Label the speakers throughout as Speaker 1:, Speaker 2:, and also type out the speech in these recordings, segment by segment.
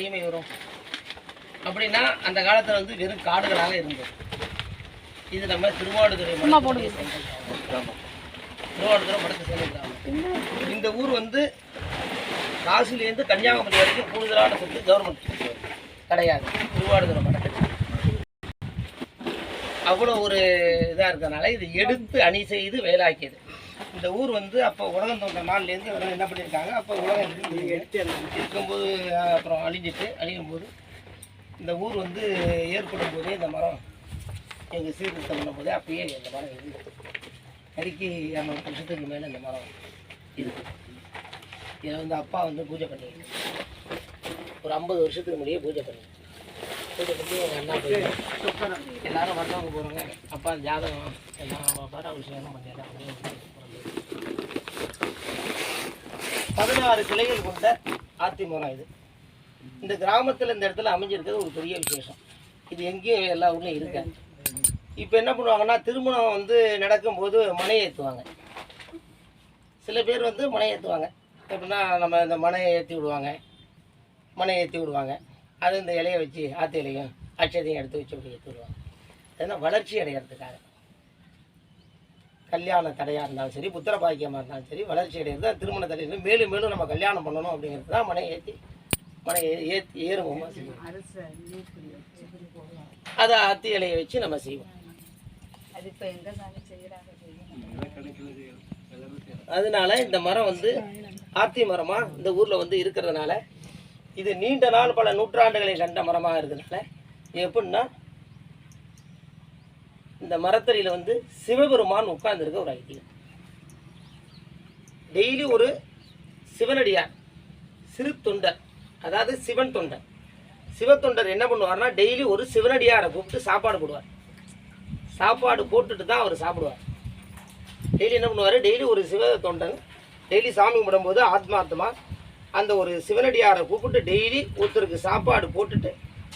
Speaker 1: தீமை வரும். அப்படின்னா அந்த காலத்துல வந்து வெறும் காடுகளாக இருந்தது. இது நம்ம திருவாடுதுறை கிராமம். திருவாடுதுறை மடத்து கிராமம். இந்த ஊர் வந்து காசிலேருந்து கன்னியாகுமரி வரைக்கும் கூடுதலான சொத்து கவர்மெண்ட் கிடையாது. திருவாடுதுறை மடத்துக்கு அவ்வளோ ஒரு இதாக இருக்கிறதுனால இது எடுத்து அணி செய்து வேலாக்கியது. இந்த ஊர் வந்து அப்போ உலகம் தோன்ற நாள்லேருந்து இவங்க என்ன பண்ணியிருக்காங்க அப்போ உலகம் எடுத்து இருக்கும்போது அப்புறம் அழிஞ்சிட்டு அழியும் போது இந்த ஊர் வந்து ஏற்படும் போதே இந்த மரம் எங்கள் சீர்திருத்தம் பண்ணும் போதே அப்பயே இந்த மரம் இருந்தது நறுக்கி இரநூறு வருஷத்துக்கு மேலே இந்த மரம் இருக்குது இதை வந்து அப்பா வந்து பூஜை பண்ணிக்கிட்டு ஒரு ஐம்பது வருஷத்துக்கு முன்னாடியே பூஜை பண்ணி பூஜை பண்ணி எங்கள் அண்ணா போய் எல்லாரும் வந்தவங்க போகிறாங்க அப்பா ஜாதகம் எல்லாம் பார்ப்பாரு அபிஷேகம் பண்ணிடலாம் அப்படின்னு சொல்லிட்டு பதினாறு கிளைகள் கொண்ட ஆத்திமரம் இது. இந்த கிராமத்தில் இந்த இடத்துல அமைஞ்சிருக்கிறது ஒரு பெரிய விசேஷம். இது எங்கேயும் எல்லா ஊர்லேயும் இருக்காது இப்போ என்ன பண்ணுவாங்கன்னா திருமணம் வந்து நடக்கும்போது மனை ஏற்றுவாங்க சில பேர் வந்து மனை ஏற்றுவாங்க எப்படின்னா நம்ம இந்த மனையை ஏற்றி விடுவாங்க. மனையை ஏற்றி விடுவாங்க. அது இந்த இலையை வச்சு ஆற்று இலையும் அச்சதையும் எடுத்து வச்சு அப்படி ஏற்றி விடுவாங்க. அதனால் வளர்ச்சி அடைகிறதுக்காக கல்யாண தடையாக இருந்தாலும் சரி புத்திர பாக்கியமாக இருந்தாலும் சரி வளர்ச்சி அடைகிறது திருமண தடை. இருந்து மேலும் மேலும் நம்ம கல்யாணம் பண்ணணும் அப்படிங்கிறது தான் மனை ஏற்றி மனை ஏற்றி ஏறுவோமா அதை அத்தி இலையை வச்சு நம்ம செய்வோம்.
Speaker 2: அது இப்போ எங்க சாமி செய்யறாங்க
Speaker 1: அதனால இந்த மரம் வந்து ஆத்தி மரமா இந்த ஊர்ல வந்து இருக்கிறதுனால இது நீண்ட நாள் பல நூற்றாண்டுகளை கண்ட மரமா இருக்கிறதுனால எப்படின்னா இந்த மரத்தடியில் வந்து சிவபெருமான் உட்கார்ந்துருக்க ஒரு ஐதீகம். டெய்லி ஒரு சிவனடியார் சிறு தொண்டர் அதாவது சிவன் தொண்டர். சிவத்தொண்டர் என்ன பண்ணுவார்னா டெய்லி ஒரு சிவனடியாரை கூப்பிட்டு சாப்பாடு போடுவார். சாப்பாடு போட்டுட்டு தான் அவர் சாப்பிடுவார். டெய்லி என்ன பண்ணுவார் டெய்லி ஒரு சிவ தொண்டன் டெய்லி சாமி கும்பிடும்போது ஆத்மார்த்தமாக அந்த ஒரு சிவனடியாரை கூப்பிட்டு டெய்லி ஒருத்தருக்கு சாப்பாடு போட்டுட்டு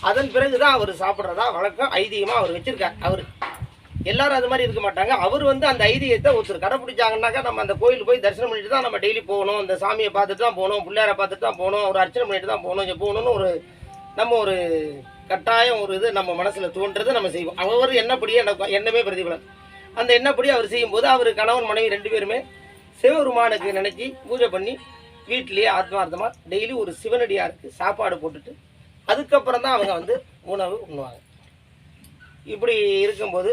Speaker 1: அதன் பிறகு தான் அவர் சாப்பிட்றதா வழக்கம் ஐதீகமாக அவர் வச்சுருக்கார் அவர். எல்லாரும் அது மாதிரி இருக்க மாட்டாங்க. அவர் வந்து அந்த ஐதியத்தை ஒருத்தர் கடைப்பிடிச்சாங்கன்னாக்கா நம்ம அந்த கோயில் போய் தரிசனம் பண்ணிட்டு தான் நம்ம டெய்லி போகணும். அந்த சாமியை பார்த்துட்டு தான் போகணும். பிள்ளையாரை பார்த்துட்டு தான் போகணும். ஒரு அர்ச்சனை பண்ணிட்டு தான் போகணும். போகணும்னு ஒரு நம்ம ஒரு கட்டாயம் ஒரு இது நம்ம மனசில் தோன்றது நம்ம செய்வோம். அவர் என்னப்படியே நடக்கும். எண்ணமே பிரதிபலன். அந்த எண்ணப்படி அவர் செய்யும்போது அவர் கணவன் மனைவி ரெண்டு பேருமே சிவபெருமானுக்கு நினைச்சி பூஜை பண்ணி வீட்டிலேயே ஆத்மார்த்தமாக டெய்லி ஒரு சிவனடியாருக்கு சாப்பாடு போட்டுட்டு அதுக்கப்புறம் தான் அவங்க வந்து உணவு உண்ணுவாங்க. இப்படி இருக்கும்போது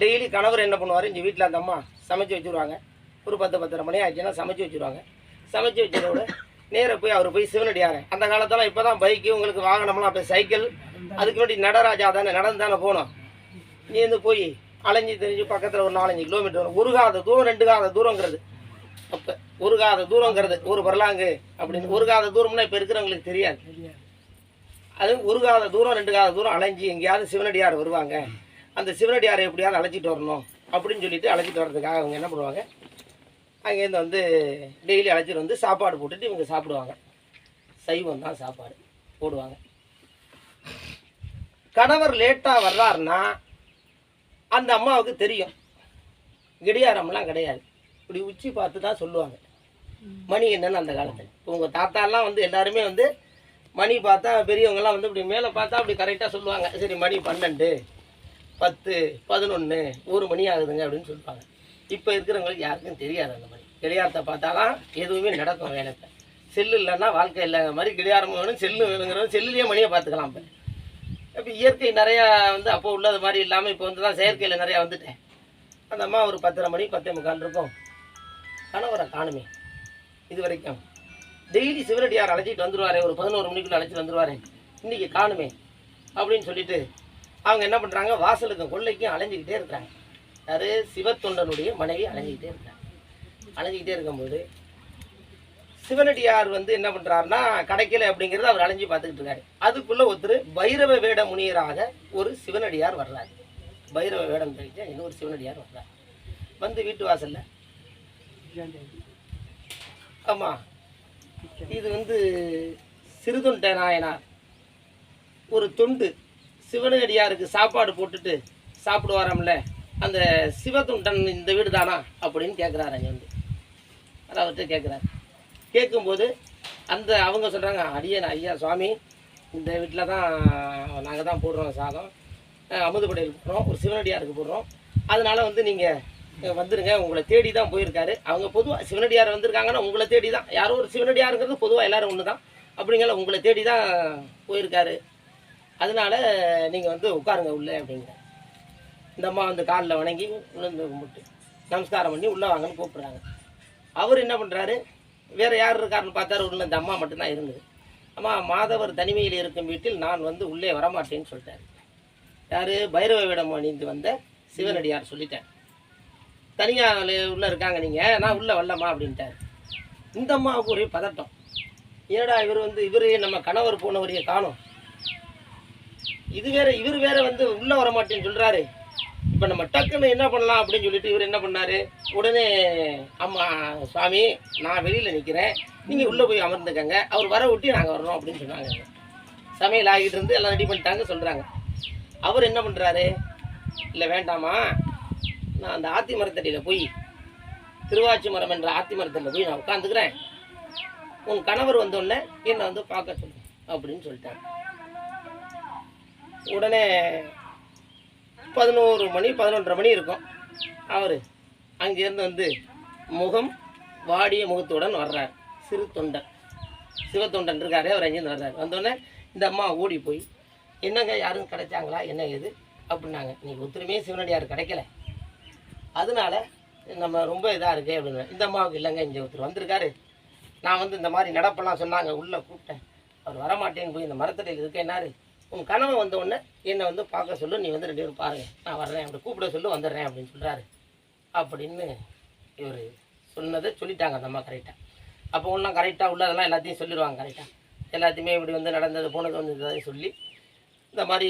Speaker 1: டெய்லி கணவர் என்ன பண்ணுவார்? இங்கே வீட்டில் அந்த அம்மா சமைச்சு வச்சுருவாங்க. ஒரு பத்து பத்தரை மணி ஆச்சுன்னா சமைச்சு வச்சுருவாங்க. சமைச்சு வச்சதோட நேராக போய் அவர் போய் சிவனடியார். அந்த காலத்தில் இப்போ தான் பைக்கு உங்களுக்கு வாகனம்லாம் அப்போ சைக்கிள் அதுக்கு முன்னாடி நடராஜா தானே நடந்து தானே போனோம். இங்கேருந்து போய் அலைஞ்சு தெரிஞ்சு பக்கத்தில் ஒரு நாலஞ்சு கிலோமீட்டர் வரும். ஒரு காத தூரம் ரெண்டு காத தூரங்கிறது. அப்போ ஒரு காத தூரங்கிறது ஒரு பரலாங்கு அப்படின்னு. ஒரு காத தூரம்னா இப்போ இருக்கிறவங்களுக்கு தெரியாது. அது ஒரு காத தூரம் ரெண்டு காத தூரம் அலைஞ்சு எங்கேயாவது சிவனடியார் வருவாங்க. அந்த சிவனடியாரை எப்படியாவது அழைச்சிட்டு வரணும் அப்படின்னு சொல்லிட்டு அழைச்சிட்டு வர்றதுக்காக அவங்க என்ன பண்ணுவாங்க? அங்கேருந்து வந்து டெய்லி அழைச்சிட்டு வந்து சாப்பாடு போட்டுட்டு இவங்க சாப்பிடுவாங்க. சைவம் தான் சாப்பாடு. போடுவாங்க. கணவர் லேட்டாக வர்றாருன்னா அந்த அம்மாவுக்கு தெரியும். கடியாரம்லாம் கிடையாது. இப்படி உச்சி பார்த்து தான் சொல்லுவாங்க. மணி என்னன்னு அந்த காலத்தில். இப்போ உங்கள் தாத்தாலாம் வந்து எல்லாருமே வந்து மணி பார்த்தா பெரியவங்கலாம் வந்து இப்படி மேலே பார்த்தா அப்படி கரெக்டாக சொல்லுவாங்க. சரி மணி பன்னெண்டு. பத்து பதினொன்று ஒரு மணி ஆகுதுங்க அப்படின்னு சொல்லுவாங்க. இப்போ இருக்கிறவங்களுக்கு யாருக்கும் தெரியாது அந்த மாதிரி. கடியாரத்தை பார்த்தாலாம் எதுவுமே நடக்கும் வேலைக்கு. செல்லு இல்லைன்னா வாழ்க்கை இல்லைங்கிற மாதிரி கடியாரம் வேணும் செல்லு வேணுங்கிறவங்க செல்லுலேயே மணியை பார்த்துக்கலாம் இப்போ. இப்போ இயற்கை நிறையா வந்து அப்போ உள்ளது மாதிரி இல்லாமல் இப்போ வந்து தான் செயற்கையில் நிறையா வந்துட்டேன். அந்த அம்மா ஒரு பத்தரை மணி பத்தே முக்கால் இருக்கும். கணவரை காணுமே. இது வரைக்கும். டெய்லி சிவரடியார் அழைச்சிட்டு வந்துருவாரே. ஒரு பதினோரு மணிக்குள்ளே அழைச்சிட்டு வந்துருவாரே. இன்றைக்கி காணுமே அப்படின்னு சொல்லிட்டு அவங்க என்ன பண்ணுறாங்க வாசலுக்கும் கொள்ளைக்கும் அலைஞ்சிக்கிட்டே இருக்கிறாங்க அது சிவத்தொண்டனுடைய மனைவி அலைஞ்சிக்கிட்டே இருக்காங்க. அலைஞ்சிக்கிட்டே இருக்கும்போது சிவனடியார் வந்து என்ன பண்றாருன்னா கிடைக்கல அப்படிங்கிறத அவர் அலைஞ்சு பார்த்துக்கிட்டு இருக்காரு. அதுக்குள்ள ஒருத்தர் பைரவ வேட முனியராக ஒரு சிவனடியார் வர்றாரு. பைரவ வேடம் தெரிஞ்ச இன்னொரு சிவனடியார் வர்றாரு. வந்து வீட்டு வாசல்ல. ஆமா. இது வந்து சிறுதொண்ட நாயனார். ஒரு தொண்டு. சிவனடியாருக்கு சாப்பாடு போட்டுட்டு சாப்பிடுவாராம்ல அந்த சிவதுண்டன் இந்த வீடு தானா அப்படின்னு கேட்குறாரு அங்கே வந்து. அதை அவர்கிட்ட கேட்குறாரு கேட்கும்போது அந்த அவங்க சொல்கிறாங்க அடியன் ஐயா சுவாமி இந்த வீட்டில் தான் நாங்கள் தான் போடுறோம் சாதம். அமுதுபடையில் போடுறோம் ஒரு சிவனடியாருக்கு போடுறோம். அதனால வந்து நீங்கள் வந்துடுங்க உங்களை தேடி தான் போயிருக்காரு. அவங்க பொதுவாக சிவனடியார் வந்திருக்காங்கன்னா உங்களை தேடி தான் யாரோ ஒரு சிவனடியாருங்கிறது பொதுவாக எல்லாரும் ஒன்று தான் அப்படிங்கிற உங்களை தேடி தான் போயிருக்காரு. அதனால நீங்கள் வந்து உட்காருங்க உள்ளே அப்படிங்கிற. இந்த அம்மா வந்து காலில் வணங்கி விழுந்து கும்பிட்டு நமஸ்காரம் பண்ணி உள்ளே வாங்கன்னு கூப்பிட்றாங்க. அவர் என்ன பண்ணுறாரு வேறு யார் இருக்காருன்னு பார்த்தாரு உள்ள இந்த அம்மா மட்டும்தான் இருந்தது. அம்மா மாதவர் தனிமையில் இருக்கும் வீட்டில் நான் வந்து உள்ளே வரமாட்டேன்னு சொல்லிட்டார். யார்? பைரவவிடம் அணிந்து வந்த சிவனடியார் சொல்லிட்டேன் தனியாக உள்ளே இருக்காங்க நீங்கள் நான் உள்ளே வரலம்மா அப்படின்ட்டாரு. இந்த அம்மாவுக்கு ஒரே பதட்டம். ஏடா இவர் வந்து இவர் நம்ம கணவர் போனவரையே காணும். இது வேற இவர் வேற வந்து உள்ளே வரமாட்டேன்னு சொல்கிறாரு இப்போ நம்ம டக்குன்னு என்ன பண்ணலாம் அப்படின்னு சொல்லிட்டு இவர் என்ன பண்ணாரு? உடனே அம்மா சுவாமி நான் வெளியில் நிற்கிறேன் நீங்கள் உள்ளே போய் அமர்ந்துக்கங்க. அவர் வர ஒட்டி நாங்கள் வரணும் அப்படின்னு சொன்னாங்க. சமையல் ஆகிட்டு இருந்து எல்லாம் ரெடி பண்ணிட்டாங்க சொல்கிறாங்க அவர் என்ன பண்ணுறாரு இல்லை வேண்டாமா நான் அந்த ஆத்தி மரத்தடியில் போய் திருவாச்சி மரம் என்ற ஆத்தி மரத்தில் போய் நான் உட்காந்துக்கிறேன் உன் கணவர் வந்தோடனே என்னை வந்து பார்க்க சொல்லு அப்படின்னு சொல்லிட்டாங்க. உடனே பதினோரு மணி பதினொன்றரை மணி இருக்கும். அவர் அங்கேருந்து வந்து முகம் வாடிய முகத்துடன் வர்றார். சிறு தொண்டன். சிவத்தொண்டன் இருக்காரே அவர் அங்கேருந்து வர்றார். வந்தோடனே இந்த அம்மா ஓடி போய் என்னங்க யாரும் கிடைச்சாங்களா? என்ன ஏது? அப்படின்னாங்க. நீ ஒத்துருமே சிவனடியார் கிடைக்கல. அதனால நம்ம ரொம்ப இதாக இருக்கு அப்படின்னு இந்த அம்மாவுக்கு இல்லைங்க இங்கே ஒருத்தர் வந்திருக்காரு. நான் வந்து இந்த மாதிரி நடப்பெல்லாம் சொன்னாங்க உள்ளே கூப்பிட்டேன். அவர் வரமாட்டேன்னு போய் இந்த மரத்தடியில் இருக்கேன்னாரு. உன் கனவை வந்தவுடனே என்னை வந்து பார்க்க சொல்லு நீ வந்து ரெண்டு பேரும் பாருங்க. நான் வர்றேன் அப்படி கூப்பிட சொல்லு வந்துடுறேன் அப்படின்னு சொல்கிறாரு அப்படின்னு இவர் சொன்னதை சொல்லிட்டாங்க அந்த அம்மா கரெக்டாக அப்போ ஒன்றும் கரெக்டாக உள்ளதெல்லாம் எல்லாத்தையும் சொல்லிடுவாங்க கரெக்டாக எல்லாத்தையுமே இப்படி வந்து நடந்தது போனது வந்து இதை சொல்லி இந்த மாதிரி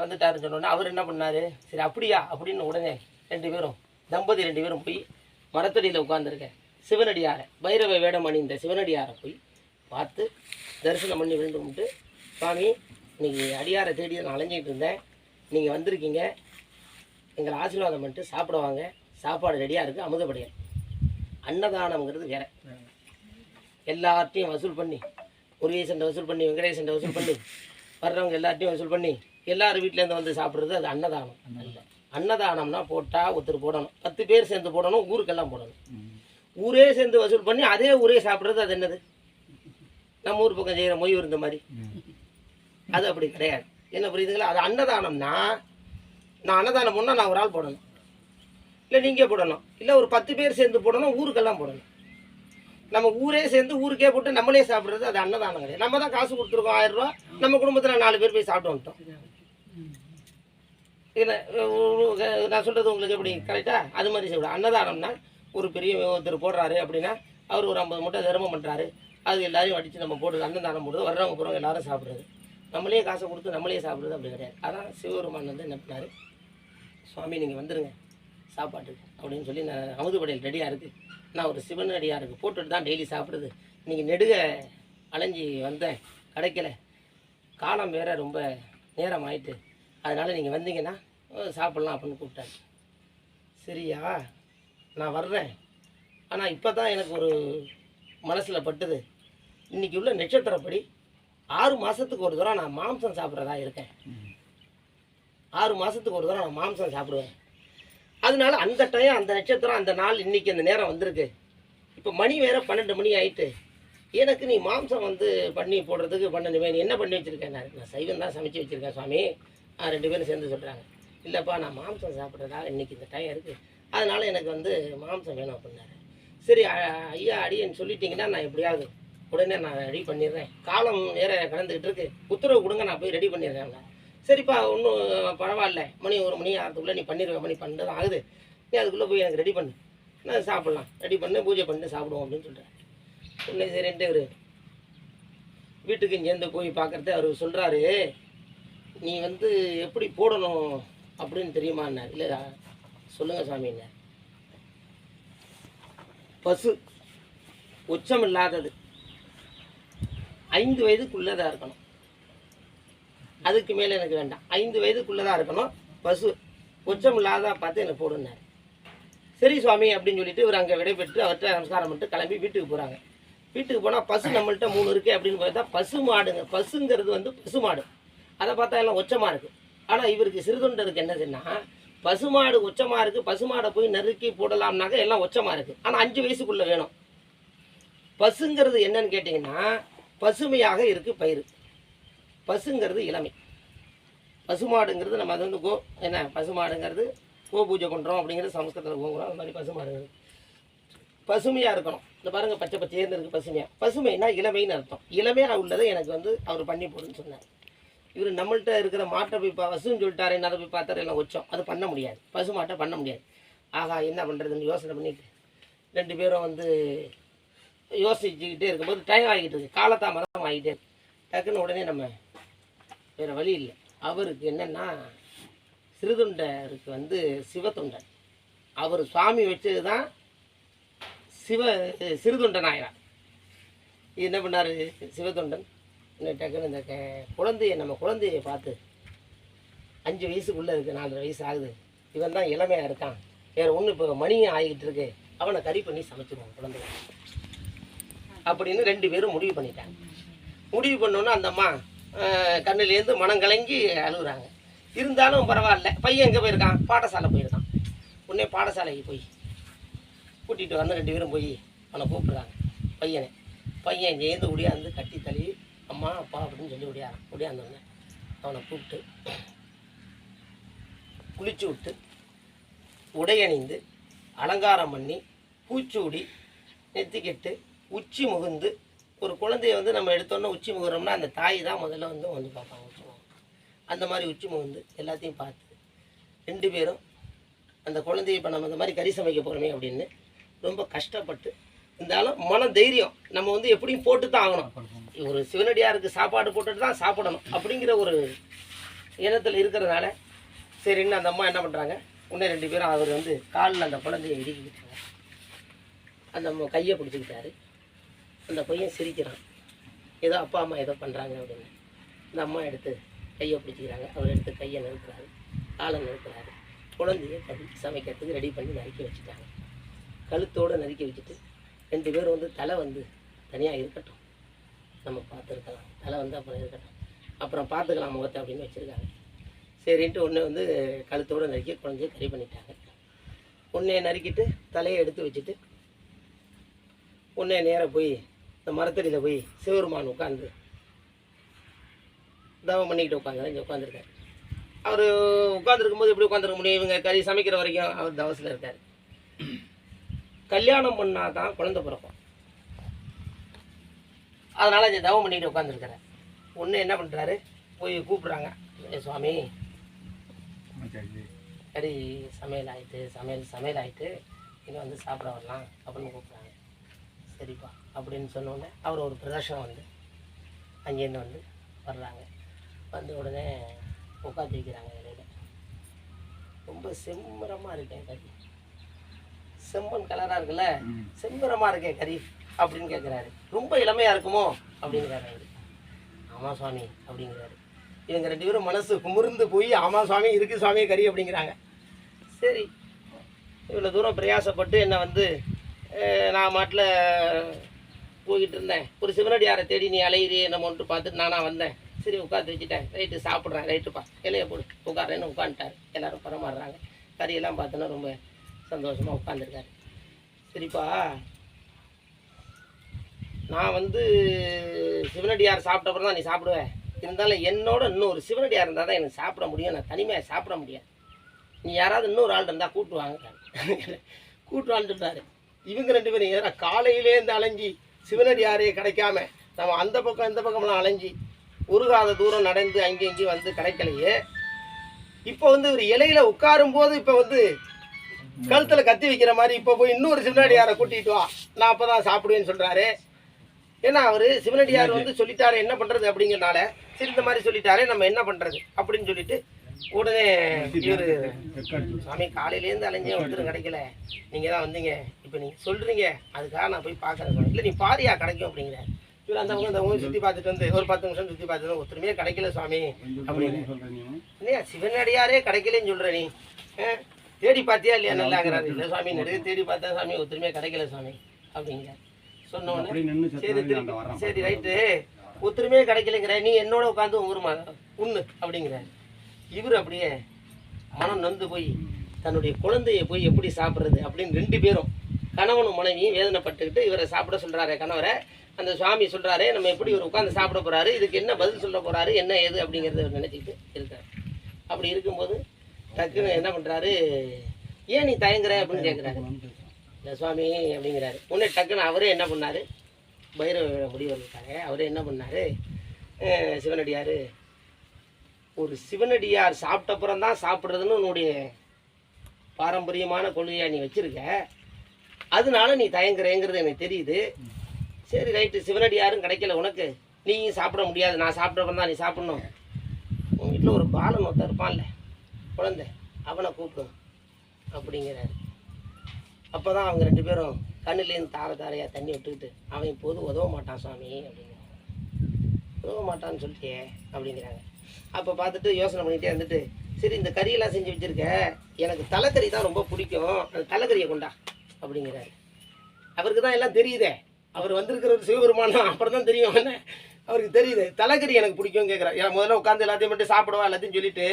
Speaker 1: வந்துட்டாருன்னு சொன்னோடனே அவர் என்ன பண்ணார்? சரி அப்படியா? அப்படின்னு உடனே ரெண்டு பேரும் தம்பதி ரெண்டு பேரும் போய் மரத்தடியில் உட்காந்துருக்கேன் சிவனடியாரை பைரவ வேடம் அணிந்த சிவனடியாரை போய் பார்த்து தரிசனம் பண்ணி விழுந்து கும்பிட்டு சுவாமி இன்றைக்கி அடியாரை தேடி நான் அலைஞ்சிட்டு இருந்தேன். நீங்கள் வந்திருக்கீங்க. எங்களை ஆசீர்வாதம் பண்ணிட்டு சாப்பிடுவாங்க சாப்பாடு ரெடியாக இருக்குது அமுதப்படையல் அன்னதானம்ங்கிறது வேற. எல்லார்ட்டையும் வசூல் பண்ணி முருகேசன் வசூல் பண்ணி வெங்கடேசன் வசூல் பண்ணி வர்றவங்க எல்லார்ட்டையும் வசூல் பண்ணி எல்லார் வீட்டிலேருந்து வந்து சாப்பிட்றது அது அன்னதானம். அன்னதானம்னா போட்டால் ஒருத்தர் போடணும். பத்து பேர் சேர்ந்து போடணும். ஊருக்கெல்லாம் போடணும். ஊரே சேர்ந்து வசூல் பண்ணி அதே ஊரே சாப்பிட்றது அது என்னது? நம்ம ஊர் பக்கம் செய்கிற மொய் இருந்த மாதிரி. அது அப்படி கிடையாது. என்ன புரியுதுங்களா? அது அன்னதானம்னா நான் அன்னதானம் பண்ணால் நான் ஒரு ஆள் போடணும். இல்லை நீங்கள் போடணும். இல்லை ஒரு பத்து பேர் சேர்ந்து போடணும் ஊருக்கெல்லாம் போடணும். நம்ம ஊரே சேர்ந்து ஊருக்கே போட்டு நம்மளே சாப்பிட்றது அது அன்னதானம் கிடையாது. நம்ம தான் காசு கொடுத்துருக்கோம் ஆயிரம் ரூபா. நம்ம குடும்பத்தில் நாலு பேர் போய் சாப்பிட்டு வந்துட்டோம். இல்லை நான் சொல்கிறது உங்களுக்கு எப்படி கரெக்டாக அது மாதிரி செய்யக்கூடாது. அன்னதானம்னா ஒரு பெரிய ஒருத்தர் போடுறாரு அப்படின்னா அவர் ஒரு ஐம்பது மூட்டை தர்மம் பண்ணுறாரு அது எல்லாரையும் அடித்து நம்ம போடுறது அன்னதானம் போடுறது வர்றவங்க போகிறவங்க எல்லாரும் சாப்பிட்றது. நம்மளே காசை கொடுத்து நம்மளே சாப்பிட்றது அப்படி கிடையாது. அதான் சிவபெருமான் வந்து என்ன சுவாமி நீங்கள் வந்துடுங்க சாப்பாட்டுக்கு அப்படின்னு சொல்லி நான் அமுதுபடையில் ரெடியாக இருக்குது நான் ஒரு சிவன் அடியாருக்கு போட்டுட்டு தான் டெய்லி சாப்பிடுது இன்றைக்கி நெடுக அலைஞ்சி வந்தேன் கிடைக்கல. காலம் வேற ரொம்ப நேரம் ஆயிட்டு. அதனால் நீங்கள் வந்தீங்கன்னா சாப்பிட்லாம் அப்படின்னு கூப்பிட்டாரு. சரியா? நான் வர்றேன். ஆனால் இப்போ தான் எனக்கு ஒரு மனசில் பட்டுது. இன்றைக்கி உள்ள நட்சத்திரப்படி ஆறு மாதத்துக்கு ஒரு தடவை நான் மாம்சம் சாப்பிட்றதா இருக்கேன். ஆறு மாதத்துக்கு ஒரு தடவை நான் மாம்சம் சாப்பிடுவேன். அதனால அந்த டைம் அந்த நட்சத்திரம் அந்த நாள் இன்னைக்கு அந்த நேரம் வந்திருக்கு. இப்போ மணி வேற பன்னெண்டு மணி ஆயிட்டு. எனக்கு நீ மாம்சம் வந்து பண்ணி போடுறதுக்கு பண்ணணுமே நீ என்ன பண்ணி வச்சுருக்கேன் நான் நான் சைவம் தான் சமைச்சு வச்சுருக்கேன் சுவாமி. ஆ, ரெண்டு பேரும் சேர்ந்து சொல்கிறாங்க இல்லைப்பா நான் மாம்சம் சாப்பிட்றதா இன்னைக்கு இந்த டைம் இருக்குது அதனால் எனக்கு வந்து மாம்சம் வேணும் அப்படின்னாரு. சரி ஐயா அடியன்னு சொல்லிட்டீங்கன்னா நான் எப்படியாவது உடனே நான் ரெடி பண்ணிடுறேன். காலம் வேற கடந்துக்கிட்டு இருக்கு. உத்தரவு கொடுங்க நான் போய் ரெடி பண்ணிடுறேன் சரிப்பா ஒன்றும் பரவாயில்ல. மணி ஒரு மணி ஆகிறதுக்குள்ளே நீ பண்ணிடுவேன் மணி பன்னெண்டு தான் ஆகுது. நீ அதுக்குள்ளே போய் எனக்கு ரெடி பண்ணு. நான் சாப்பிட்லாம். ரெடி பண்ணு பூஜை பண்ணு சாப்பிடுவோம் அப்படின்னு சொல்கிறேன் உடனே சரின்ட்டு அவர் வீட்டுக்கு இங்கேருந்து போய் பார்க்குறது அவர் சொல்கிறாரு நீ வந்து எப்படி போடணும் அப்படின்னு தெரியுமான்னார் இல்லை சொல்லுங்கள் சாமிங்க பசு உச்சம் இல்லாதது. ஐந்து வயதுக்குள்ளதாக இருக்கணும். அதுக்கு மேலே எனக்கு வேண்டாம். ஐந்து வயதுக்குள்ளதாக இருக்கணும். பசு கொச்சம் இல்லாத பார்த்து எனக்கு போடுனார் சரி சுவாமி அப்படின்னு சொல்லிட்டு இவர் அங்கே விடைபெற்று அவர்கிட்ட நமஸ்காரம் பண்ணிட்டு கிளம்பி வீட்டுக்கு போகிறாங்க வீட்டுக்கு போனால் பசு நம்மள்ட்ட மூணு இருக்குது அப்படின்னு பார்த்தா பசு மாடுங்க. பசுங்கிறது வந்து பசு மாடு. அதை பார்த்தா எல்லாம் ஒச்சமாக இருக்குது ஆனால் இவருக்கு சிறுதொண்டருக்கு என்னதுன்னா பசுமாடு ஒச்சமாக இருக்குது பசுமாடை போய் நறுக்கி போடலாம்னாக்க எல்லாம் ஒச்சமாக இருக்குது ஆனால் அஞ்சு வயசுக்குள்ளே வேணும். பசுங்கிறது என்னன்னு கேட்டிங்கன்னா பசுமையாக இருக்குது பயிர் பசுங்கிறது இளமை. பசுமாடுங்கிறது நம்ம அது வந்து கோ என்ன பசுமாடுங்கிறது கோ பூஜை பண்ணுறோம் அப்படிங்கிறது சமஸ்கிருதத்தில் கோங்குறோம் அது மாதிரி பசுமாடுங்கிறது. பசுமையாக இருக்கணும். இந்த பாருங்க பச்சை பச்சையர்னு இருக்குது பசுமையாக பசுமைனா இளமைன்னு அர்த்தம். இளமையாக உள்ளதை எனக்கு வந்து அவர் பண்ணி போடுன்னு சொன்னார். இவர் நம்மள்ட்ட இருக்கிற மாட்டை போய் பா பசுன்னு சொல்லிட்டாரு என்ன போய் பார்த்தாரு எல்லாம் வச்சோம் அது பண்ண முடியாது. பசு மாட்டை பண்ண முடியாது. ஆகா என்ன பண்ணுறதுன்னு யோசனை பண்ணிட்டு ரெண்டு பேரும் வந்து யோசிச்சுக்கிட்டே இருக்கும்போது டைம் ஆகிட்டு இருக்கு. காலதாமதம் ஆகிட்டே இருக்கு. டக்குன்னு உடனே நம்ம வேறு வழி இல்லை. அவருக்கு என்னென்னா சிறுதொண்டருக்கு வந்து சிவத்தொண்டர் அவர் சுவாமி வச்சது தான் சிவ சிறுதுண்டன் ஆயிரார் என்ன பண்ணார்? சிவத்தொண்டன் டக்குன்னு இந்த க- குழந்தைய நம்ம குழந்தைய பார்த்து அஞ்சு வயசுக்குள்ளே இருக்குது நாலரை வயசு ஆகுது. இவன் தான் இளமையாக இருக்கான். வேறு ஒன்று இப்போ மணியும் ஆகிட்டு இருக்கு. அவனை கறி பண்ணி சமைச்சிருவான் குழந்தைய. அப்படின்னு ரெண்டு பேரும் முடிவு பண்ணிட்டாங்க. முடிவு பண்ணோன்னே அந்த அம்மா கண்ணிலேருந்து கண்ணுலேருந்து மனம் கலங்கி அழுகுறாங்க. இருந்தாலும் பரவாயில்ல. பையன் எங்கே போயிருக்கான்? பாடசாலை போயிருக்கான். உடனே பாடசாலைக்கு போய் கூட்டிகிட்டு வந்து ரெண்டு பேரும் போய் அவனை கூப்பிட்றாங்க. பையனை. பையன் இங்கேருந்து ஒடியாந்து கட்டி தள்ளி அம்மா அப்பா அப்படின்னு சொல்லி ஒடியாரான் ஒடியாந்தோடனே அவனை கூப்பிட்டு குளிச்சு விட்டு உடையணிந்து அலங்காரம் பண்ணி பூச்சூடி நெத்திக்கெட்டு உச்சி முகுந்து ஒரு குழந்தைய வந்து நம்ம எடுத்தோன்னே உச்சி முகுறோம்னா அந்த தாய் தான் முதல்ல வந்து வந்து பார்ப்பாங்க உச்சி அந்த மாதிரி உச்சி முகுந்து எல்லாத்தையும் பார்த்து ரெண்டு பேரும் அந்த குழந்தைய இப்போ நம்ம இந்த மாதிரி கறி சமைக்க போகிறோமே அப்படின்னு ரொம்ப கஷ்டப்பட்டு இருந்தாலும் மன தைரியம் நம்ம வந்து எப்படியும் போட்டு தான் ஆகணும். ஒரு சிவனடியாருக்கு சாப்பாடு போட்டுட்டு தான் சாப்பிடணும் அப்படிங்கிற ஒரு இனத்தில் இருக்கிறதுனால சரின்னு அந்த அம்மா என்ன பண்ணுறாங்க இன்னும் ரெண்டு பேரும் அவர் வந்து காலில் அந்த குழந்தைய இடிக்கிட்டாங்க அந்த அம்மா கையை பிடிச்சிக்கிட்டாரு. அந்த பையன் சிரிக்கிறான். ஏதோ அப்பா அம்மா ஏதோ பண்ணுறாங்க அப்படின்னு. இந்த அம்மா எடுத்து கையை பிடிச்சிக்கிறாங்க. அவர் எடுத்து கையை நிறுத்துறாரு காலை நிறுத்துறாரு குழந்தைய கறி சமைக்கிறதுக்கு ரெடி பண்ணி நறுக்கி வச்சுட்டாங்க. கழுத்தோடு நறுக்கி வச்சுட்டு ரெண்டு பேரும் வந்து தலை வந்து தனியாக இருக்கட்டும். நம்ம பார்த்துருக்கலாம். தலை வந்து அப்புறம் இருக்கட்டும். அப்புறம் பார்த்துக்கலாம் முகத்தை அப்படின்னு வச்சுருக்காங்க. சரின்ட்டு ஒன்று வந்து கழுத்தோடு நறுக்கி குழந்தைய கறி பண்ணிட்டாங்க. ஒன்றே நறுக்கிட்டு தலையை எடுத்து வச்சுட்டு ஒன்றே நேராக போய் இந்த மரத்தடியில் போய் சிவருமான் உட்காந்து தவம் பண்ணிக்கிட்டு உட்காந்து இங்கே உட்காந்துருக்காரு அவர் உட்காந்துருக்கும் போது எப்படி உட்காந்துருக்க முடியும்? இவங்க கறி சமைக்கிற வரைக்கும் அவர் தவசில் இருக்கார். கல்யாணம் பண்ணால் தான் குழந்தை பிறக்கும். அதனால் இங்கே தவம் பண்ணிக்கிட்டு உட்காந்துருக்காரு ஒன்று என்ன பண்ணுறாரு போய் கூப்பிட்றாங்க. சுவாமி கறி சமையல் ஆயிட்டு சமையல் சமையல் ஆயிட்டு இன்னும் வந்து சாப்பிட வரலாம். அப்படின்னு கூப்பிட்றாங்க. சரிப்பா அப்படின்னு சொன்னோடனே அவர் ஒரு பிரதர்ஷனம் வந்து அங்கேருந்து வந்து வர்றாங்க. வந்து உடனே உட்காந்து வைக்கிறாங்க இலையில ரொம்ப செம்மரமாக இருக்கேன் கறி செம்மண் கலராக இருக்குல்ல? செம்மரமாக இருக்கே கறி அப்படின்னு கேட்குறாரு ரொம்ப இளமையாக இருக்குமோ? அப்படிங்கிறாரு அவரு. ஆமாம் சுவாமி அப்படிங்கிறாரு. இவங்க ரெண்டு பேரும் மனசு குமுர்ந்து போய் ஆமாம் சுவாமி இருக்கு சுவாமி கறி அப்படிங்கிறாங்க. சரி இவ்வளோ தூரம் பிரயாசப்பட்டு என்னை வந்து நான் மாட்டில் போய்கிட்டு இருந்தேன். ஒரு சிவனடியாரை தேடி நீ அலையிறியே என்னமோன்ட்டு பார்த்துட்டு நானாக வந்தேன். சரி உட்காந்து வச்சுட்டேன். ரைட்டு சாப்பிட்றேன். ரைட்டுப்பா இலையை போடு. உட்காரேன்னு உட்காந்துட்டார் எல்லோரும் பரமாடுறாங்க கறியெல்லாம் பார்த்தோன்னா ரொம்ப சந்தோஷமாக உட்காந்துருக்காரு சரிப்பா. நான் வந்து சிவனடியார் சாப்பிட்டப்பறம் தான் நீ சாப்பிடுவேன் இருந்தாலும் என்னோட இன்னொரு சிவனடியார் இருந்தால் தான் எனக்கு சாப்பிட முடியும். நான் தனிமையாக சாப்பிட முடியாது. நீ யாராவது இன்னொரு ஆள் இருந்தால் கூட்டு வாங்க. கூட்டு வாழ்ந்துட்டாரு இவங்க ரெண்டு பேரும் ஏன்னா காலையிலேருந்து அலைஞ்சி சிவனடியாரே கிடைக்காம நம்ம அந்த பக்கம் இந்த பக்கம்லாம் அலைஞ்சி உருகாத தூரம் நடந்து அங்கேயும் இங்கேயும் வந்து கிடைக்கலையே. இப்போ வந்து ஒரு இலையில உட்காரும் போது இப்போ வந்து கழுத்தில் கத்தி வைக்கிற மாதிரி இப்போ போய் இன்னொரு சிவனடியாரை கூட்டிட்டு வா. நான் அப்போ தான் சாப்பிடுவேன்னு சொல்கிறாரு ஏன்னா அவர் சிவனடியார் வந்து சொல்லிட்டாரு என்ன பண்ணுறது அப்படிங்கிறனால. சரி இந்த மாதிரி சொல்லிட்டாரே நம்ம என்ன பண்ணுறது அப்படின்னு சொல்லிட்டு உடனே இவர் சாமி காலையிலேருந்து அலைஞ்சே ஒருத்தரும் கிடைக்கல. நீங்கள் தான் வந்தீங்க. இப்போ நீங்கள் சொல்கிறீங்க அதுக்காக நான் போய் பார்க்குறேன் இல்லை நீ பாரியா கிடைக்கும் அப்படிங்கிற. இவர் அந்த பக்கம் இந்த ஊர் சுற்றி பார்த்துட்டு வந்து ஒரு பத்து நிமிஷம் சுற்றி பார்த்துட்டு வந்து, ஒருத்தருமே கிடைக்கல சுவாமி அப்படின்னு. இல்லையா? சிவனடியாரே கிடைக்கலன்னு சொல்கிற நீ? தேடி பார்த்தியா இல்லையா? நல்லாங்கிறாரு. இல்லை சுவாமி நிறைய தேடி பார்த்தா சாமி ஒருத்தருமே கிடைக்கல சுவாமி அப்படிங்கிறார் சொன்ன உடனே
Speaker 3: அப்படி நின்று
Speaker 1: சரி
Speaker 3: செத்து
Speaker 1: சரி ரைட்டு. ஒத்துருமே கிடைக்கலங்கிற நீ என்னோட உட்காந்து ஊருமா உண்ணு அப்படிங்கிற. இவர் அப்படியே மனம் நொந்து போய் தன்னுடைய குழந்தையை போய் எப்படி சாப்பிட்றது அப்படின்னு ரெண்டு பேரும் கணவனும் மனைவியும் வேதனைப்பட்டுக்கிட்டு இவரை சாப்பிட சொல்கிறாரே கணவரை. அந்த சுவாமி சொல்கிறாரே நம்ம எப்படி இவர் உட்காந்து சாப்பிட போகிறாரு இதுக்கு என்ன பதில் சொல்ல போகிறாரு என்ன ஏது அப்படிங்கிறத நினச்சிக்கிட்டு இருக்கார். அப்படி இருக்கும்போது டக்குன்னு என்ன பண்ணுறாரு ஏன் நீ தயங்குற? அப்படின்னு கேட்குறாரு இந்த சுவாமி அப்படிங்கிறாரு. உடனே டக்குன்னு அவரே என்ன பண்ணாரு பைரவ முடிவு இருக்காங்க அவரே என்ன பண்ணாரு சிவனடியார் ஒரு சிவனடியார் சாப்பிட்டப்புறம் தான் சாப்பிட்றதுன்னு உன்னுடைய பாரம்பரியமான கொள்கையாக நீ வச்சிருக்க. அதனால நீ தயங்குறேங்கிறது எனக்கு தெரியுது. சரி ரைட்டு. சிவனடியாரும் கிடைக்கல உனக்கு. நீயும் சாப்பிட முடியாது. நான் சாப்பிட்றப்ப தான் நீ சாப்பிடணும். உன் வீட்டில் ஒரு பாலன் ஒருத்தர் இருப்பான்ல குழந்தை. அவனை கூப்பிடும் அப்படிங்கிறாரு. அப்போ தான் அவங்க ரெண்டு பேரும் கண்ணுலேருந்து தார தாரையாக தண்ணி விட்டுக்கிட்டு அவன் இப்போது உதவ மாட்டான் சுவாமி அப்படிங்கிறாங்க. உதவ மாட்டான்னு சொல்லிட்டியே அப்படிங்கிறாங்க. அப்போ பார்த்துட்டு யோசனை பண்ணிகிட்டே இருந்துட்டு சரி இந்த கறியெல்லாம் செஞ்சு வச்சுருக்க. எனக்கு தலைக்கறி தான் ரொம்ப பிடிக்கும். அந்த தலைக்கறியை கொண்டா அப்படிங்கிறாரு. அவருக்கு தான் எல்லாம் தெரியுதே. அவர் வந்திருக்கிற ஒரு அப்புறம் தான் தெரியும் என்ன? அவருக்கு தெரியுது. தலைக்கறி எனக்கு பிடிக்கும் கேட்குறேன் ஏன்னா முதல்ல உட்காந்து எல்லாத்தையும் மட்டும் சாப்பிடுவா எல்லாத்தையும் சொல்லிட்டு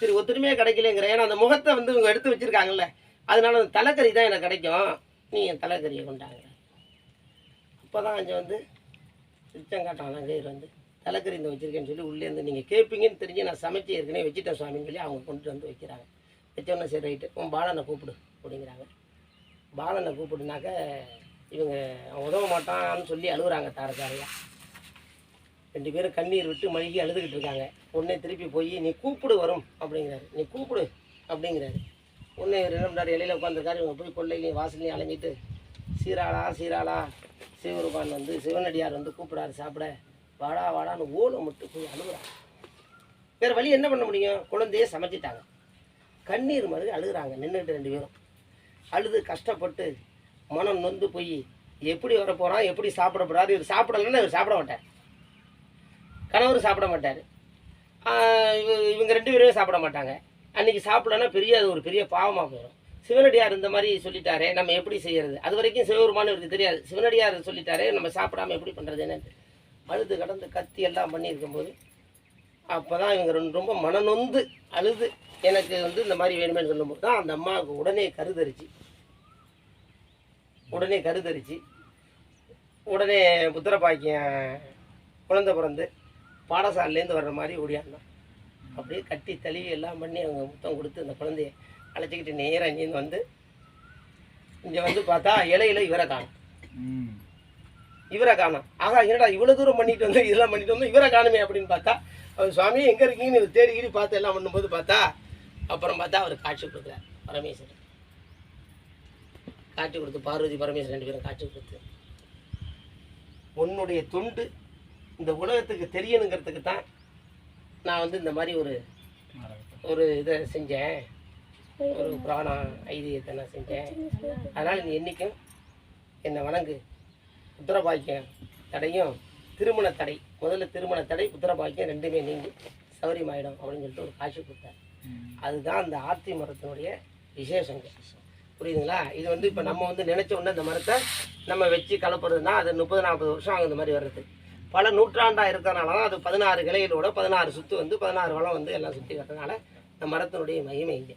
Speaker 1: சரி ஒத்துமையே கிடைக்கலங்கிற ஏன்னா அந்த முகத்தை வந்து இவங்க எடுத்து வச்சிருக்காங்கல்ல. அதனால அந்த தலைக்கறி தான் எனக்கு கிடைக்கும். நீ என் தலைக்கறியை கொண்டாங்க. அப்போ தான் அஞ்சு வந்து சிச்சங்காட்டான் கயிறு வந்து தலைக்கறி இந்த வச்சிருக்கேன்னு சொல்லி உள்ளேருந்து நீங்கள் கேட்பீங்கன்னு தெரிஞ்சு நான் சமைச்சு ஏற்கனவே வச்சுட்டேன் சுவாமின்னு சொல்லி அவங்க கொண்டு வந்து வைக்கிறாங்க. வச்சோன்னே சரி ரைட்டு உன் பாலனை கூப்பிடு அப்படிங்கிறாங்க. பாலனை கூப்பிடுனாக்க இவங்க அவன் உதவ மாட்டான்னு சொல்லி அழுகுறாங்க தார ரெண்டு பேரும் கண்ணீர் விட்டு மழுகி அழுதுகிட்டு இருக்காங்க. உடனே திருப்பி போய் நீ கூப்பிடு வரும் அப்படிங்கிறாரு. நீ கூப்பிடு அப்படிங்கிறாரு. உடனே இவர் என்ன இலையில் உட்காந்துருக்காரு இவங்க போய் கொள்ளையிலையும் வாசல்லையும் அலைஞ்சிட்டு சீராளா சீராளா. சிவருபான் வந்து சிவனடியார் வந்து கூப்பிடாரு சாப்பிட. வாடா வாடான்னு ஓலம் மட்டும் போய் அழுகுறாங்க. வேறு வழி என்ன பண்ண முடியும்? குழந்தையே சமைச்சிட்டாங்க. கண்ணீர் மாதிரி அழுகுறாங்க நின்றுட்டு ரெண்டு பேரும். அழுது கஷ்டப்பட்டு மனம் நொந்து போய் எப்படி வர போகிறான் எப்படி சாப்பிட இவர் சாப்பிடலன்னா இவர் சாப்பிட மாட்டார். கணவர் சாப்பிட மாட்டார். இவங்க ரெண்டு பேருமே சாப்பிட மாட்டாங்க. அன்னைக்கு சாப்பிடலன்னா பெரிய அது ஒரு பெரிய பாவமாக போயிடும். சிவனடியார் இந்த மாதிரி சொல்லிட்டாரே நம்ம எப்படி செய்கிறது அது வரைக்கும் சிவபெருமானு இவருக்கு தெரியாது. சிவனடியார் சொல்லிட்டாரே நம்ம சாப்பிடாம எப்படி பண்ணுறது என்னன்னு அழுது கடந்து கத்தி எல்லாம் பண்ணியிருக்கும்போது அப்போ தான் இவங்க ரொம்ப- ரொம்ப மனநொந்து அழுது. எனக்கு வந்து இந்த மாதிரி வேணுமேன்னு சொல்லும்போது தான் அந்த அம்மாவுக்கு உடனே கருதரிச்சு. உடனே கருதரிச்சு. உடனே புத்திர பாக்கியம் பிறந்து பாடசாலையிலேருந்து வர்ற மாதிரி ஓடியாந்தான் அப்படியே கட்டி தழுவி எல்லாம் பண்ணி அவங்க முத்தம் கொடுத்து அந்த குழந்தைய அழைச்சிக்கிட்டு நேராக இங்கேருந்து வந்து இங்கே வந்து பார்த்தா இலையில இவரை காணும். இவரை காணும். ஆகா என்னடா இவ்வளோ தூரம் பண்ணிட்டு வந்தேன் இதெல்லாம் பண்ணிட்டு வந்தோம் இவரை காணுமே அப்படின்னு பார்த்தா அவர் சுவாமி எங்கே இருக்கீங்கன்னு இவர் தேடி கீடி பார்த்து எல்லாம் பண்ணும்போது பார்த்தா அப்புறம் பார்த்தா அவர் காட்சி கொடுக்குறார் பரமேஸ்வரன் காட்சி கொடுத்து பார்வதி பரமேஸ்வரன் ரெண்டு பேரும் காட்சி கொடுத்து. உன்னுடைய தொண்டு இந்த உலகத்துக்கு தெரியணுங்கிறதுக்கு தான் நான் வந்து இந்த மாதிரி ஒரு ஒரு இதை செஞ்சேன். ஒரு புராணம் ஐதீகத்தை நான் செஞ்சேன். அதனால் நீ என்றைக்கும் என்னை வணங்கு. புத்திரபாக்கியம் தடையும் திருமண தடை. முதல்ல திருமண தடை புத்திரபாக்கியம் ரெண்டுமே நீங்கி சௌரியமாயிடும் அப்படின்னு சொல்லிட்டு ஒரு காட்சி கொடுத்தார். அதுதான் அந்த ஆத்தி மரத்தினுடைய விசேஷங்க புரியுதுங்களா? இது வந்து இப்போ நம்ம வந்து நினைச்ச உடனே இந்த மரத்தை நம்ம வச்சு கலப்புறதுன்னா அது முப்பது நாற்பது வருஷம் ஆகும் இந்த மாதிரி வர்றது. பல நூற்றாண்டாக இருக்கிறனால தான் அது பதினாறு கிளைகளோட பதினாறு சுற்று வந்து பதினாறு வளம் வந்து எல்லாம் சுற்றி வர்றதுனால இந்த மரத்தினுடைய மகிமை இங்கே.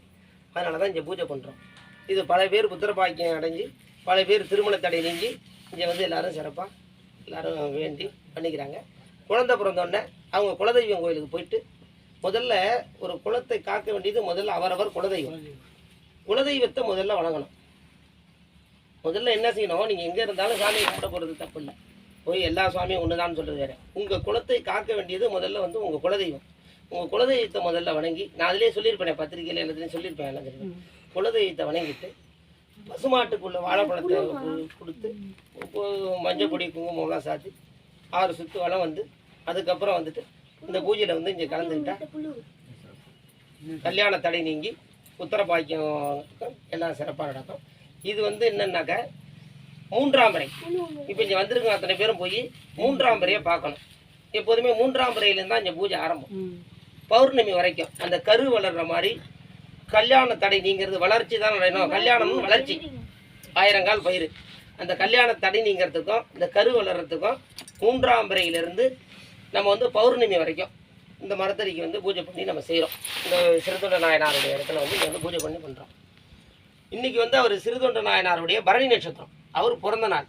Speaker 1: அதனால தான் இங்கே பூஜை பண்ணுறோம் இது பல பேர் புத்திர பாக்கியம் அடைஞ்சு பல பேர் திருமண தடை நீங்கி இங்கே வந்து எல்லாரும் சிறப்பாக எல்லாரும் வேண்டி பண்ணிக்கிறாங்க. குழந்தை பிறந்தோடனே அவங்க குலதெய்வம் கோயிலுக்கு போயிட்டு முதல்ல ஒரு குலத்தை காக்க வேண்டியது முதல்ல அவரவர் குலதெய்வம். குலதெய்வத்தை முதல்ல வணங்கணும். முதல்ல என்ன செய்யணும்? நீங்கள் எங்கே இருந்தாலும் சாமியை கும்பிட போகிறது தப்பு இல்லை போய் எல்லா சாமியும் ஒன்று தான் சொல்கிறது வேறு. உங்கள் குலத்தை காக்க வேண்டியது முதல்ல வந்து உங்கள் குலதெய்வம். உங்கள் குலதெய்வத்தை முதல்ல வணங்கி நான் அதிலே சொல்லியிருப்பேன் பத்திரிக்கையில் எல்லாத்தையும் சொல்லியிருப்பேன் எல்லாம் குலதெய்வத்தை வணங்கிட்டு பசுமாட்டுக்குள்ள வாழைப்பழத்தை கொடுத்து மஞ்சள் பொடி குங்குமம்லாம் சாத்தி ஆறு சுற்று வளம் வந்து அதுக்கப்புறம் வந்துட்டு இந்த பூஜையில் வந்து இங்கே கலந்துக்கிட்டா கல்யாண தடை நீங்கி உத்தர பாக்கியம் எல்லாம் சிறப்பாக நடக்கும். இது வந்து என்னன்னாக்க மூன்றாம் முறை இப்போ இங்கே வந்திருக்கோம் அத்தனை பேரும் போய் மூன்றாம் முறையை பார்க்கணும். எப்போதுமே மூன்றாம் முறையிலேருந்து தான் இங்கே பூஜை ஆரம்பம். பௌர்ணமி வரைக்கும் அந்த கரு வளர்கிற மாதிரி கல்யாண தடை நீங்கிறது வளர்ச்சி தான் அடையணும் கல்யாணம் வளர்ச்சி. ஆயிரங்கால் பயிர் அந்த கல்யாண தடை நீங்கிறதுக்கும் இந்த கரு வளர்கிறதுக்கும் மூன்றாம் பிறையிலிருந்து நம்ம வந்து பௌர்ணமி வரைக்கும் இந்த மரத்தடிக்கு வந்து பூஜை பண்ணி நம்ம செய்கிறோம் இந்த சிறுதொண்ட நாயனாருடைய இடத்துல வந்து இங்க வந்து பூஜை பண்ணி பண்ணுறோம் இன்றைக்கி வந்து அவர் சிறுதொண்ட நாயனாருடைய பரணி நட்சத்திரம். அவர் பிறந்த நாள்.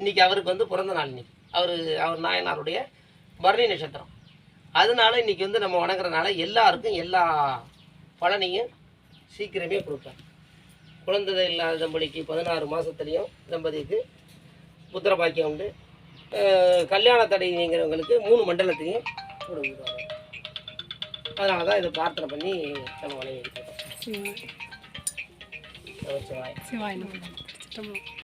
Speaker 1: இன்றைக்கி அவருக்கு வந்து பிறந்த நாள் இன்னைக்கு. அவர் அவர் நாயனாருடைய பரணி நட்சத்திரம். அதனால இன்றைக்கி வந்து நம்ம வணங்குறனால எல்லாருக்கும் எல்லா பலனையும் சீக்கிரமே கொடுப்பார் குழந்தை இல்லாத தம்பதிக்கு பதினாறு மாதத்துலேயும் தம்பதிக்கு புத்திர பாக்கியம் உண்டு. கல்யாண தடைங்கிறவங்களுக்கு மூணு மண்டலத்தையும் கொடுக்குறாரு. அதனால தான் இதை பிரார்த்தனை பண்ணி நம்ம வணங்கிட்டு இருக்கோம் நமச்சிவாய.
Speaker 3: சிவாய்.